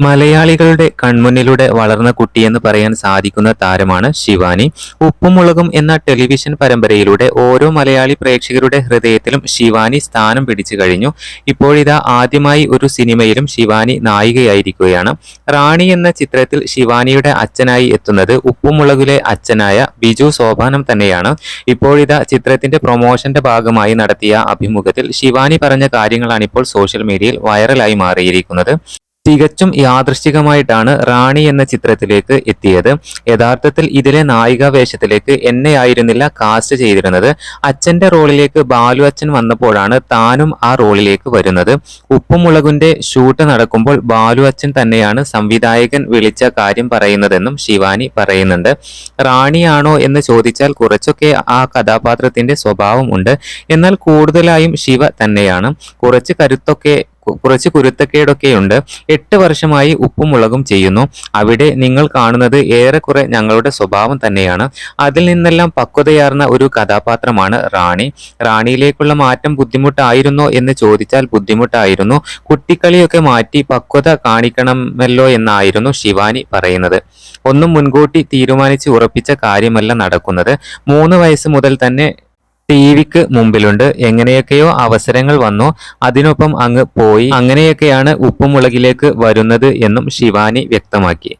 മലയാളികളുടെ കൺമുന്നിലൂടെ വളർന്ന കുട്ടിയെന്ന് പറയാൻ സാധിക്കുന്ന താരമാണ് ശിവാനി. ഉപ്പും മുളകും എന്ന ടെലിവിഷൻ പരമ്പരയിലൂടെ ഓരോ മലയാളി പ്രേക്ഷകരുടെ ഹൃദയത്തിലും ശിവാനി സ്ഥാനം പിടിച്ചു കഴിഞ്ഞു. ഇപ്പോഴിതാ ആദ്യമായി ഒരു സിനിമയിലും ശിവാനി നായികയായിരിക്കുകയാണ്. റാണി എന്ന ചിത്രത്തിൽ ശിവാനിയുടെ അച്ഛനായി എത്തുന്നത് ഉപ്പും മുളകിലെ അച്ഛനായ ബിജു സോപാനം തന്നെയാണ്. ഇപ്പോഴിതാ ചിത്രത്തിന്റെ പ്രൊമോഷന്റെ ഭാഗമായി നടത്തിയ അഭിമുഖത്തിൽ ശിവാനി പറഞ്ഞ കാര്യങ്ങളാണ് ഇപ്പോൾ സോഷ്യൽ മീഡിയയിൽ വൈറലായി മാറിയിരിക്കുന്നത്. തികച്ചും യാദൃശ്ചികമായിട്ടാണ് റാണി എന്ന ചിത്രത്തിലേക്ക് എത്തിയത്. യഥാർത്ഥത്തിൽ ഇതിലെ നായിക വേഷത്തിലേക്ക് എന്നെ ആയിരുന്നില്ല കാസ്റ്റ് ചെയ്തിരുന്നത്. അച്ഛന്റെ റോളിലേക്ക് ബാലു അച്ഛൻ വന്നപ്പോഴാണ് താനും ആ റോളിലേക്ക് വരുന്നത്. ഉപ്പുമുളകുന്റെ ഷൂട്ട് നടക്കുമ്പോൾ ബാലു അച്ഛൻ തന്നെയാണ് സംവിധായകൻ വിളിച്ച കാര്യം പറയുന്നതെന്നും ശിവാനി പറയുന്നുണ്ട്. റാണിയാണോ എന്ന് ചോദിച്ചാൽ കുറച്ചൊക്കെ ആ കഥാപാത്രത്തിന്റെ സ്വഭാവം ഉണ്ട്. എന്നാൽ കൂടുതലായും ശിവ തന്നെയാണ്. കുറച്ച് കരുത്തൊക്കെ കുറച്ച് കുരുത്തക്കേടൊക്കെയുണ്ട്. എട്ട് വർഷമായി ഉപ്പും മുളകും ചെയ്യുന്നു. അവിടെ നിങ്ങൾ കാണുന്നത് ഏറെക്കുറെ ഞങ്ങളുടെ സ്വഭാവം തന്നെയാണ്. അതിൽ നിന്നെല്ലാം പക്വതയാർന്ന ഒരു കഥാപാത്രമാണ് റാണി. റാണിയിലേക്കുള്ള മാറ്റം ബുദ്ധിമുട്ടായിരുന്നോ എന്ന് ചോദിച്ചാൽ ബുദ്ധിമുട്ടായിരുന്നു. കുട്ടിക്കളിയൊക്കെ മാറ്റി പക്വത കാണിക്കണമല്ലോ എന്നായിരുന്നു ശിവാനി പറയുന്നത്. ഒന്നും മുൻകൂട്ടി തീരുമാനിച്ച് ഉറപ്പിച്ച കാര്യമല്ല നടക്കുന്നത്. മൂന്ന് വയസ്സ് മുതൽ തന്നെ ടി വിക്ക് മുമ്പിലുണ്ട്. എങ്ങനെയൊക്കെയോ അവസരങ്ങൾ വന്നു. അതിനൊപ്പം അങ്ങ് പോയി. അങ്ങനെയൊക്കെയാണ് ഉപ്പുമുളകിലേക്ക് വരുന്നത് എന്നും ശിവാനി വ്യക്തമാക്കി.